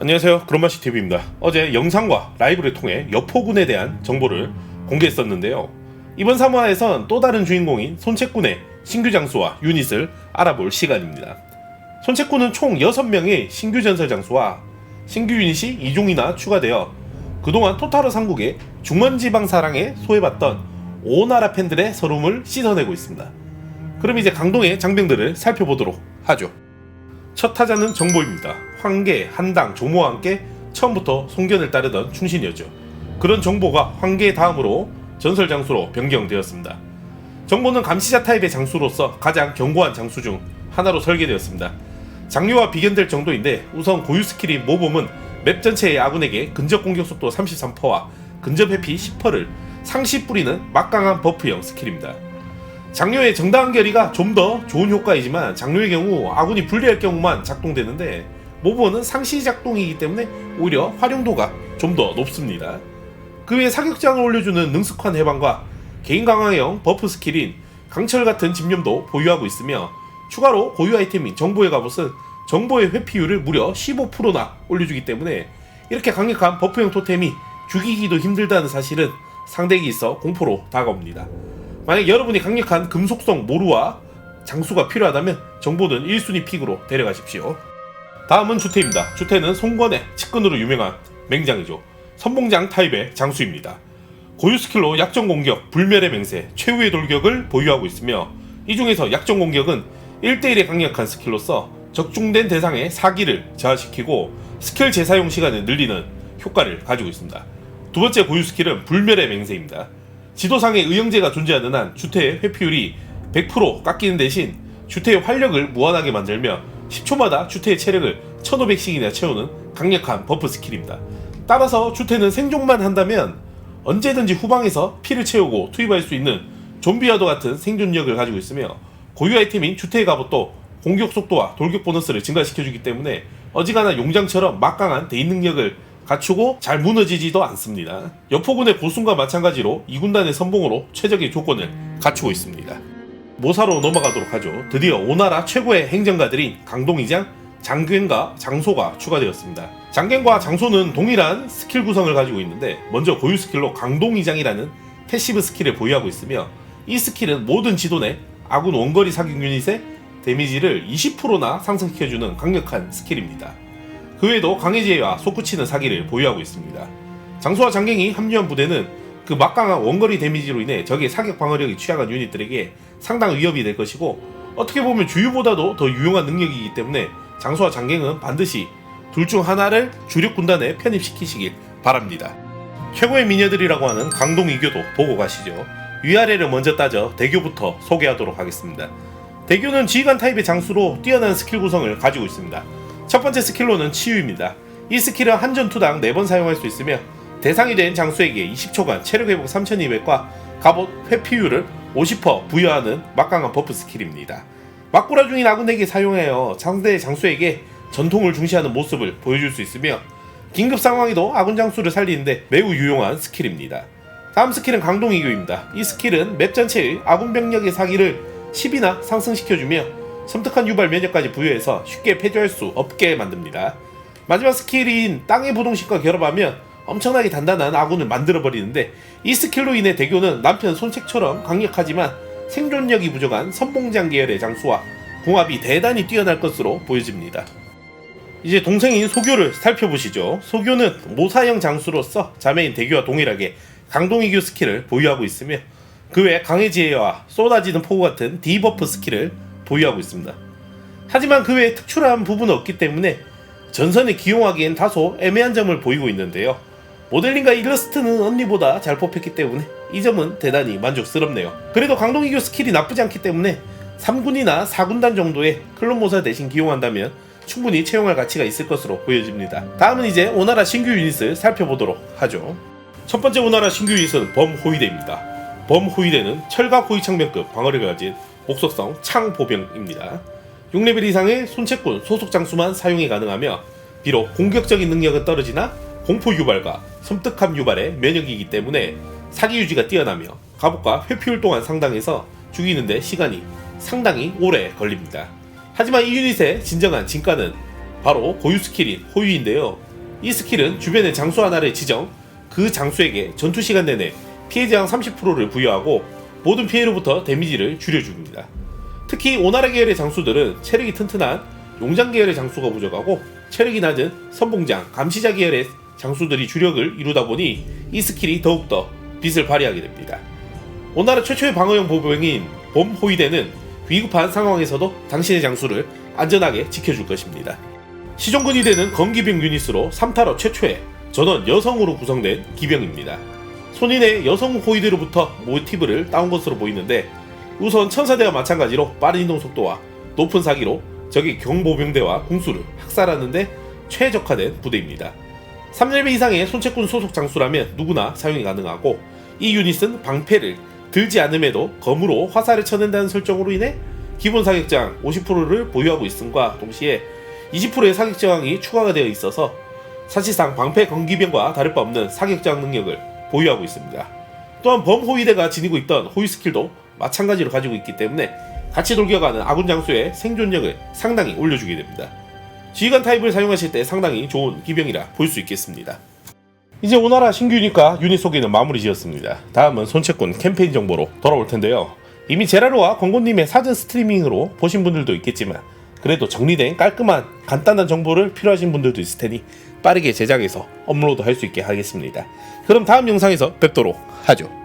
안녕하세요. 그런마시 TV입니다. 어제 영상과 라이브를 통해 여포군에 대한 정보를 공개했었는데요. 이번 3화에선 또 다른 주인공인 손채군의 신규 장수와 유닛을 알아볼 시간입니다. 손채군은 총 6명의 신규 전설 장수와 신규 유닛이 2종이나 추가되어 그동안 토타르 삼국의 중원지방 사랑에 소외받던 오나라 팬들의 서름을 씻어내고 있습니다. 그럼 이제 강동의 장병들을 살펴보도록 하죠. 첫 타자는 정보입니다. 황계, 한당, 조모와 함께 처음부터 송견을 따르던 충신이었죠. 그런 정보가 황계 다음으로 전설 장수로 변경되었습니다. 정보는 감시자 타입의 장수로서 가장 견고한 장수 중 하나로 설계되었습니다. 장류와 비견될 정도인데 우선 고유 스킬인 모범은 맵 전체의 아군에게 근접 공격 속도 33%와 근접 회피 10%를 상시 뿌리는 막강한 버프형 스킬입니다. 장료의 정당한 결의가 좀 더 좋은 효과이지만 장료의 경우 아군이 불리할 경우만 작동되는데 모버는 상시 작동이기 때문에 오히려 활용도가 좀 더 높습니다. 그 외에 사격장을 올려주는 능숙한 해방과 개인 강화형 버프 스킬인 강철 같은 집념도 보유하고 있으며 추가로 고유 아이템인 정보의 갑옷은 정보의 회피율을 무려 15%나 올려주기 때문에 이렇게 강력한 버프형 토템이 죽이기도 힘들다는 사실은 상대에게 있어 공포로 다가옵니다. 만약 여러분이 강력한 금속성 모루와 장수가 필요하다면 정보는 1순위 픽으로 데려가십시오. 다음은 주태입니다. 주태는 송건의 측근으로 유명한 맹장이죠. 선봉장 타입의 장수입니다. 고유 스킬로 약정 공격, 불멸의 맹세, 최후의 돌격을 보유하고 있으며 이 중에서 약정 공격은 1대1의 강력한 스킬로서 적중된 대상의 사기를 저하시키고 스킬 재사용 시간을 늘리는 효과를 가지고 있습니다. 두 번째 고유 스킬은 불멸의 맹세입니다. 지도상에 의형제가 존재하는 한 주태의 회피율이 100% 깎이는 대신 주태의 활력을 무한하게 만들며 10초마다 주태의 체력을 1500씩이나 채우는 강력한 버프 스킬입니다. 따라서 주태는 생존만 한다면 언제든지 후방에서 피를 채우고 투입할 수 있는 좀비와도 같은 생존력을 가지고 있으며 고유 아이템인 주태의 갑옷도 공격 속도와 돌격 보너스를 증가시켜주기 때문에 어지간한 용장처럼 막강한 대인 능력을 갖추고 잘 무너지지도 않습니다. 여포군의 고순과 마찬가지로 이 군단의 선봉으로 최적의 조건을 갖추고 있습니다. 모사로 넘어가도록 하죠. 드디어 오나라 최고의 행정가들인 강동이장, 장견과 장소가 추가되었습니다. 장견과 장소는 동일한 스킬 구성을 가지고 있는데 먼저 고유 스킬로 강동이장이라는 패시브 스킬을 보유하고 있으며 이 스킬은 모든 지도 내 아군 원거리 사격 유닛의 데미지를 20%나 상승시켜주는 강력한 스킬입니다. 그 외에도 강해지와 솟구치는 사기를 보유하고 있습니다. 장수와 장갱이 합류한 부대는 그 막강한 원거리 데미지로 인해 적의 사격 방어력이 취약한 유닛들에게 상당 위협이 될 것이고 어떻게 보면 주유보다도 더 유용한 능력이기 때문에 장수와 장갱은 반드시 둘 중 하나를 주력 군단에 편입시키시길 바랍니다. 최고의 미녀들이라고 하는 강동 이교도 보고 가시죠. 위아래를 먼저 따져 대교부터 소개하도록 하겠습니다. 대교는 지휘관 타입의 장수로 뛰어난 스킬 구성을 가지고 있습니다. 첫 번째 스킬로는 치유입니다. 이 스킬은 한 전투당 4번 사용할 수 있으며 대상이 된 장수에게 20초간 체력 회복 3200과 갑옷 회피율을 50% 부여하는 막강한 버프 스킬입니다. 막구라 중인 아군에게 사용하여 상대 장수에게 전통을 중시하는 모습을 보여줄 수 있으며 긴급 상황에도 아군 장수를 살리는데 매우 유용한 스킬입니다. 다음 스킬은 강동이교입니다. 이 스킬은 맵 전체의 아군 병력의 사기를 10이나 상승시켜주며 섬뜩한 유발 면역까지 부여해서 쉽게 폐조할 수 없게 만듭니다. 마지막 스킬인 땅의 부동식과 결합하면 엄청나게 단단한 아군을 만들어버리는데 이 스킬로 인해 대교는 남편 손책처럼 강력하지만 생존력이 부족한 선봉장 계열의 장수와 궁합이 대단히 뛰어날 것으로 보여집니다. 이제 동생인 소교를 살펴보시죠. 소교는 모사형 장수로서 자매인 대교와 동일하게 강동이교 스킬을 보유하고 있으며 그 외 강의 지혜와 쏟아지는 폭우 같은 디버프 스킬을 보유하고 있습니다. 하지만 그 외에 특출한 부분은 없기 때문에 전선에 기용하기엔 다소 애매한 점을 보이고 있는데요. 모델링과 일러스트는 언니보다 잘 뽑혔기 때문에 이 점은 대단히 만족스럽네요. 그래도 강동이교 스킬이 나쁘지 않기 때문에 3군이나 4군단 정도의 클론 모사 대신 기용한다면 충분히 채용할 가치가 있을 것으로 보여집니다. 다음은 이제 오나라 신규 유닛을 살펴보도록 하죠. 첫 번째 오나라 신규 유닛은 범호위대입니다. 범호위대는 철갑 호위창병급 방어력을 가진 복속성 창보병입니다. 6레벨 이상의 손채꾼 소속 장수만 사용이 가능하며 비록 공격적인 능력은 떨어지나 공포 유발과 섬뜩함 유발에 면역이기 때문에 사기 유지가 뛰어나며 갑옷과 회피율 동안 상당해서 죽이는데 시간이 상당히 오래 걸립니다. 하지만 이 유닛의 진정한 진가는 바로 고유 스킬인 호위인데요. 이 스킬은 주변의 장수 하나를 지정 그 장수에게 전투 시간 내내 피해 제한 30%를 부여하고 모든 피해로부터 데미지를 줄여줍니다. 특히 오나라 계열의 장수들은 체력이 튼튼한 용장 계열의 장수가 부족하고 체력이 낮은 선봉장, 감시자 계열의 장수들이 주력을 이루다 보니 이 스킬이 더욱더 빛을 발휘하게 됩니다. 오나라 최초의 방어용 보병인 봄 호위대는 위급한 상황에서도 당신의 장수를 안전하게 지켜줄 것입니다. 시종근 위대는 검기병 유닛으로 3타로 최초의 전원 여성으로 구성된 기병입니다. 손인의 여성 호위대로부터 모티브를 따온 것으로 보이는데 우선 천사대와 마찬가지로 빠른 이동 속도와 높은 사기로 적의 경보병대와 공수를 학살하는데 최적화된 부대입니다. 3레벨 이상의 손채꾼 소속 장수라면 누구나 사용이 가능하고 이 유닛은 방패를 들지 않음에도 검으로 화살을 쳐낸다는 설정으로 인해 기본 사격장 50%를 보유하고 있음과 동시에 20%의 사격 저항이 추가가 되어 있어서 사실상 방패 건기병과 다를 바 없는 사격 저항 능력을 보유하고 있습니다. 또한 범호위대가 지니고 있던 호위 스킬도 마찬가지로 가지고 있기 때문에 같이 돌격하는 아군 장수의 생존력을 상당히 올려주게 됩니다. 지휘관 타입을 사용하실 때 상당히 좋은 기병이라 볼 수 있겠습니다. 이제 오나라 신규 유닛과 유닛 소개는 마무리 지었습니다. 다음은 손채꾼 캠페인 정보로 돌아올 텐데요. 이미 제라로와 권고님의 사전 스트리밍으로 보신 분들도 있겠지만 그래도 정리된 깔끔한 간단한 정보를 필요하신 분들도 있을 테니 빠르게 제작해서 업로드 할 수 있게 하겠습니다. 그럼 다음 영상에서 뵙도록 하죠.